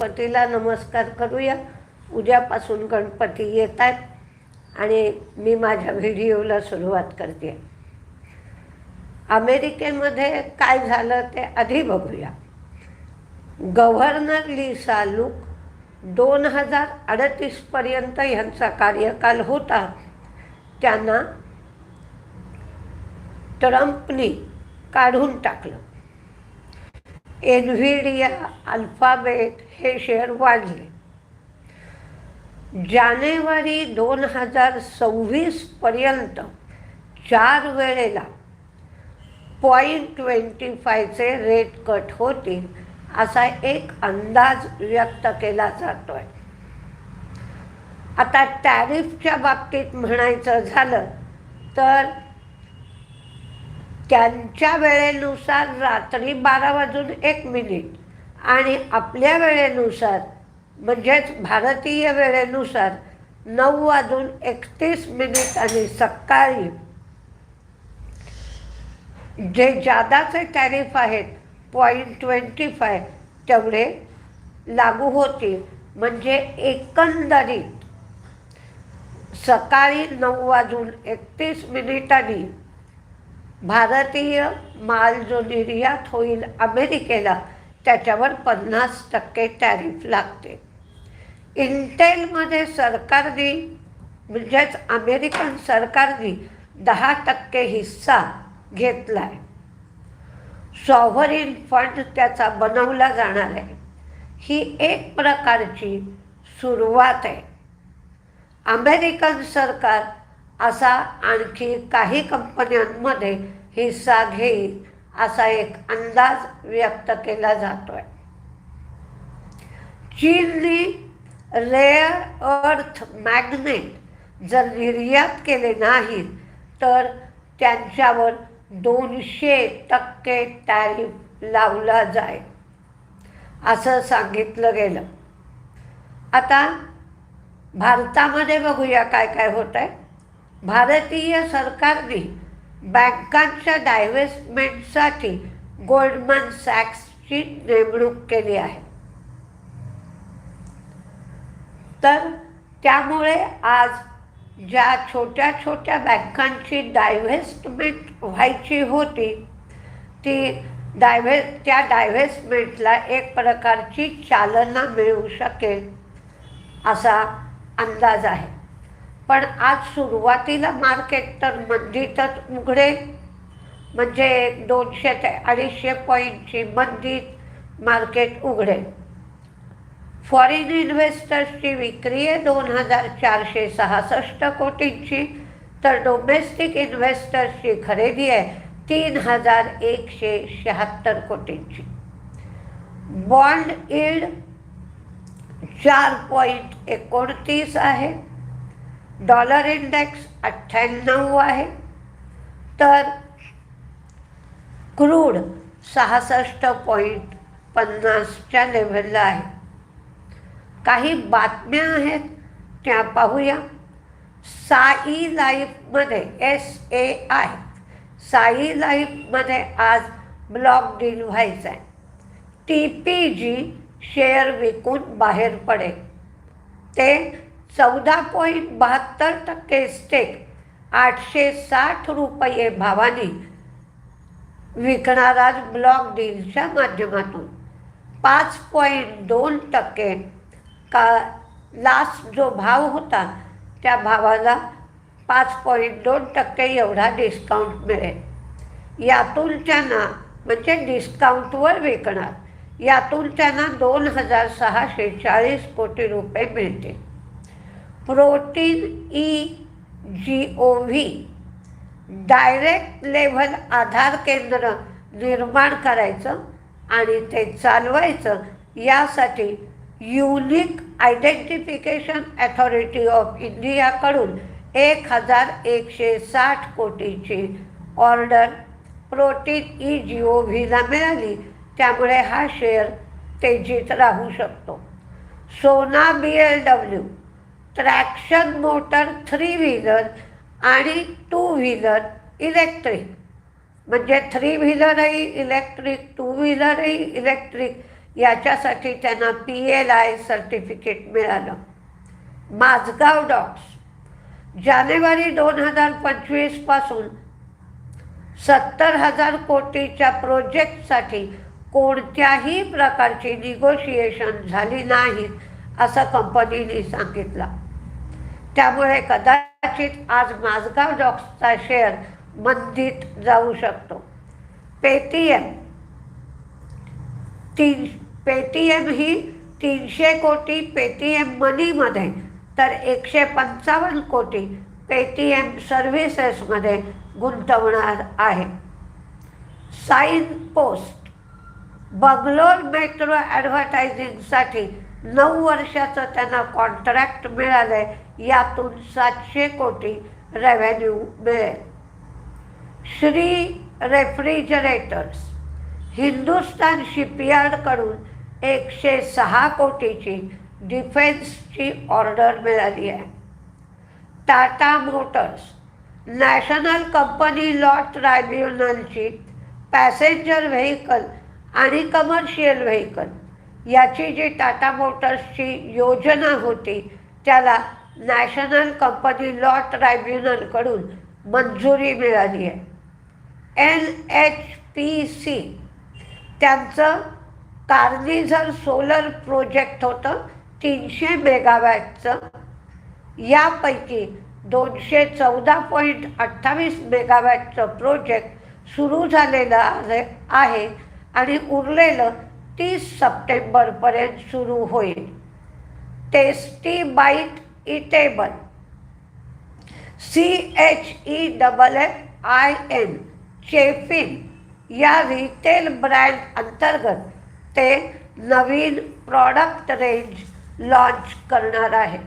गणपतीला नमस्कार करूया. उद्यापासून गणपती येत आहेत आणि मी माझ्या व्हिडिओला सुरुवात करते. अमेरिकेमध्ये काय झालं ते आधी बघूया. गव्हर्नर लिसा लुक दोन हजार अडतीसपर्यंत ह्यांचा कार्यकाल होता. त्यांना ट्रम्पनी काढून टाकलं. एनव्हिडिया अल्फाबेट हे शेअर वाढले. जानेवारी दोन हजार सव्वीसपर्यंत चार वेळेला पॉईंट ट्वेंटी फायचे रेट कट होतील असा एक अंदाज व्यक्त केला जातो आहे आता टॅरिफच्या बाबतीत म्हणायचं झालं तर त्यांच्या वेळेनुसार रात्री बारा वाजून एक मिनिट. आणि आपल्या वेळेनुसार म्हणजेच भारतीय वेळेनुसार नऊ वाजून एकतीस मिनिट आणि सकाळी. जे जादाचे टॅरिफ आहेत पॉईंट ट्वेंटी फाय तेवढे लागू होतील. म्हणजे एकंदरीत सकाळी नऊ वाजून एकतीस मिनिटांनी भारतीय माल जो निर्यात होईल अमेरिकेला त्याच्यावर पन्नास टक्के टॅरिफ लागते. इंटेलमध्ये सरकारने म्हणजेच अमेरिकन सरकारने दहा टक्के हिस्सा घेतला आहे सॉव्हरिन फंड त्याचा बनवला जाणार आहे. ही एक प्रकारची सुरुवात आहे. अमेरिकन सरकार असा आणखी काही कंपन्यांमध्ये हिस्सा घेईल असा एक अंदाज व्यक्त केला जातोय. चीनने रेअर अर्थ मॅग्नेट जर निर्यात केले नाही तर त्यांच्यावर दोनशे टक्के टॅरिफ लावला जाईल. असं सांगितलं गेलं. आता भारतामध्ये बघूया काय काय होत आहे भारतीय सरकारने बँकांच्या डायव्हेस्टमेंटसाठी गोल्डमन सॅक्सची नेमणूक केली आहे. तर त्यामुळे आज ज्या छोट्या छोट्या बँकांची डायव्हेस्टमेंट व्हायची होती ती डायव्हे त्या डायव्हेस्टमेंटला एक प्रकारची चालना मिळू शकेल असा अंदाज आहे. पण आज सुरुवातीला मार्केट तर मंदीतच उघडेल म्हणजे दोनशे ते अडीचशे पॉईंटची मंदीत मार्केट उघडेल फॉरेन इन्व्हेस्टर्सची विक्री आहे दोन हजार चारशे सहासष्ट कोटींची. तर डोमेस्टिक इन्व्हेस्टर्सची खरेदी आहे तीन हजार एकशे शहात्तर कोटींची. बॉन्ड इल्ड चार पॉईंट एकोणतीस आहे. डॉलर इंडेक्स अठ्ठ्याण्णव आहे. तर क्रूड सहासष्ट पॉईंट पन्नासच्या लेव्हलला आहे. काही बातम्या आहेत त्या पाहूया. साई लाईफमध्ये एस ए आय साई लाईफमध्ये आज ब्लॉक डील व्हायचा आहे टी पी जी शेअर विकून बाहेर पडेल. ते चौदा पॉईंट बहात्तर टक्के स्टेक आठशे साठ रुपये भावाने विकणारा आज ब्लॉक डीलच्या माध्यमातून. पाच पॉईंट दोन टक्के का लास्ट जो भाव होता त्या भावाला पाच पॉईंट दोन टक्के एवढा डिस्काउंट मिळेल. यातून त्यांना म्हणजे डिस्काउंटवर विकणार यातून त्यांना दोन हजार सहाशे चाळीस कोटी रुपये मिळतील. Protean e G O V direct level Aadhaar केंद्र निर्माण करायचं आणि ते चालवायचं यासाठी युनिक आयडेंटिफिकेशन ॲथॉरिटी ऑफ इंडियाकडून एक हजार एकशे साठ कोटीची order Protean e G O व्हीला मिळाली. त्यामुळे हा शेअर तेजीत राहू शकतो. Sona B L W traction motor three wheeler आणि टू व्हीलर इलेक्ट्रिक. म्हणजे थ्री व्हीलरही इलेक्ट्रिक टू व्हीलरही इलेक्ट्रिक याच्यासाठी त्यांना पी एल आय सर्टिफिकेट मिळालं. माझगाव डॉक्स. जानेवारी दोन हजार पंचवीसपासून सत्तर हजार कोटीच्या प्रोजेक्टसाठी कोणत्याही प्रकारची निगोशिएशन झाली नाहीत असं कंपनीने सांगितलं. त्यामुळे कदाचित आज माझगाव डॉक्सचा शेअर मंदीत जाऊ शकतो. पेटीएम. तीन पेटीएम ही तीनशे कोटी पेटीएम मनीमध्ये तर एकशे पंचावन्न कोटी पेटीएम सर्व्हिसेसमध्ये गुंतवणार आहे. Signpost. बंगलोर मेट्रो ॲडव्हर्टायझिंगसाठी नऊ वर्षाचं त्यांना कॉन्ट्रॅक्ट मिळालं आहे यातून सातशे कोटी रेव्हेन्यू मिळेल. श्री रेफ्रिजरेटर्स हिंदुस्तान शिपयार्डकडून एकशे सहा कोटीची डिफेन्सची ऑर्डर मिळाली आहे. Tata motors national company law ट्रायब्युनलची passenger vehicle आणि कमर्शियल व्हेकल याची जी टाटा मोटर्सची योजना होती त्याला नॅशनल कंपनी लॉ ट्रायब्युनलकडून मंजुरी मिळाली आहे. एन एच पी सी त्यांचं कार्निझर सोलर प्रोजेक्ट होतं तीनशे मेगावॅटचं. यापैकी दोनशे चौदा पॉईंट अठ्ठावीस मेगावॅटचं प्रोजेक्ट सुरू झालेलं आहे आहे आणि उरलेलं तीस सप्टेंबरपर्यंत सुरू होईल. Tasty bite eatable. C H E double F I N Cheffin या रिटेल ब्रँड अंतर्गत ते नवीन प्रॉडक्ट रेंज लॉन्च करणार आहेत.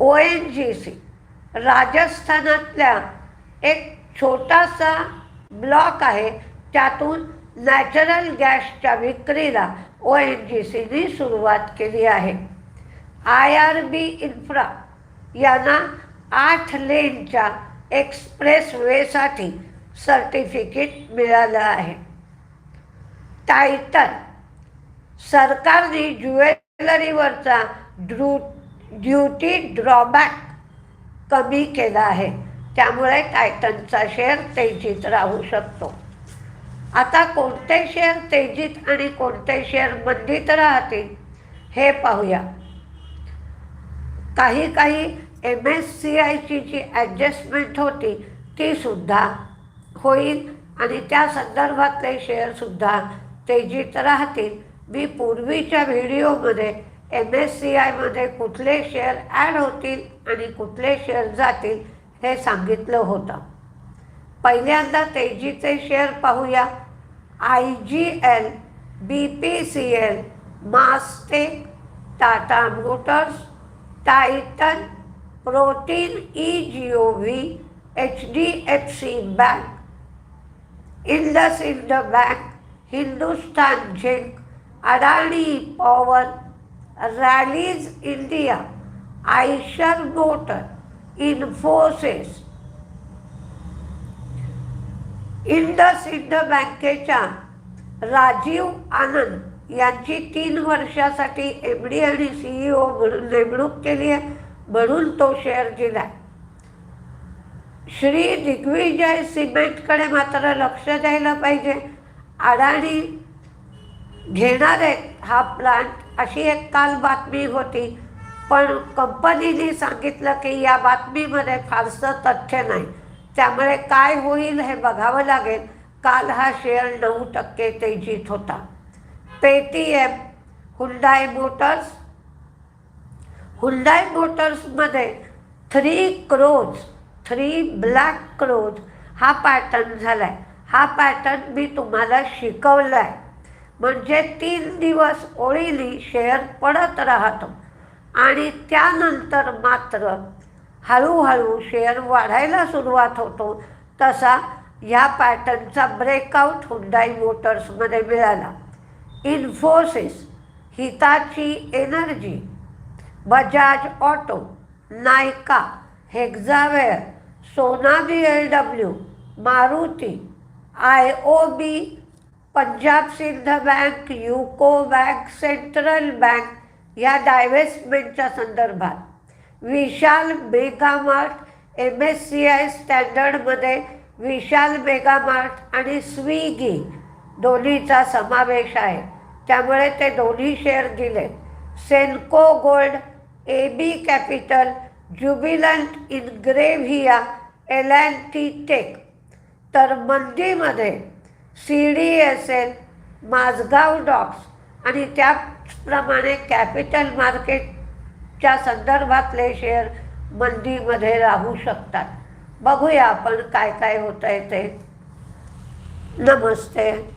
ओ एन जी सी राजस्थानातल्या एक छोटासा ब्लॉक आहे त्यातून नॅचरल गॅसच्या विक्रीला ओ एन जी सीने सुरुवात केली आहे. आय आर बी इन्फ्रा यांना आठ लेनच्या एक्सप्रेस वेसाठी सर्टिफिकेट मिळालं आहे. टायटन सरकारने ज्वेलरीवरचा ड्रू ड्युटी ड्रॉबॅक कमी केला आहे. त्यामुळे टायटनचा शेअर तेजीत राहू शकतो. आता कोणते शेअर तेजीत आणि कोणते शेअर मंदीत राहतील हे पाहूया. काही काही एम एस सी आयची जी ॲडजस्टमेंट होती ती सुद्धा होईल आणि त्या संदर्भातले शेअरसुद्धा तेजीत राहतील. मी पूर्वीच्या व्हिडिओमध्ये एम एस सी आयमध्ये कुठले शेअर ॲड होतील आणि कुठले शेअर जातील हे सांगितलं होतं. पहिल्यांदा तेजीचे शेअर पाहूया. I G L B P C L Mastek Tata motors Titan Protean e G O V H D F C bank Indus Ind bank Hindustan zinc Adani power Rallis India Eicher motor Infosys IndusInd बँकेच्या राजीव आनंद यांची तीन वर्षासाठी M D आणि CEO म्हणून नेमणूक केली आहे म्हणून तो शेअर दिला श्री दिग्विजय सिमेंटकडे मात्र लक्ष द्यायला पाहिजे. अडाणी घेणार आहेत हा प्लांट अशी एक काल बातमी होती. पण कंपनीने सांगितलं की या बातमीमध्ये फारसं तथ्य नाही. त्यामुळे काय होईल हे बघावं लागेल. काल हा शेअर नऊ टक्के तेजीत होता. पेटीएम हुंडाय मोटर्स हुंडाय मोटर्समध्ये three crows three black crows हा पॅटर्न झाला आहे हा पॅटर्न मी तुम्हाला शिकवला आहे म्हणजे तीन दिवस ओळीली शेअर पडत राहतो. आणि त्यानंतर मात्र हळूहळू शेअर वाढायला सुरुवात होतो. तसा ह्या पॅटर्नचा ब्रेकआउट हुंडाई मोटर्समध्ये मिळाला. Infosys Hitachi energy Bajaj auto Nykaa Hexaware Sona B L W Maruti I O B Punjab Sind bank UCO bank central bank या डायव्हेस्टमेंटच्या संदर्भात. Vishal mega mart M S C I स्टँडर्डमध्ये Vishal Mega Mart आणि स्विगी दोन्हीचा समावेश आहे. त्यामुळे ते दोन्ही शेअर दिले. Senco gold A B capital Jubilant Ingrevia L and T tech. तर मंदीमध्ये C D S L Mazagon docks आणि त्याचप्रमाणे कॅपिटल मार्केट च्या संदर्भातले शेअर मंदीमध्ये राहू शकतात. बघूया आपण काय काय होतं आहे ते. नमस्ते.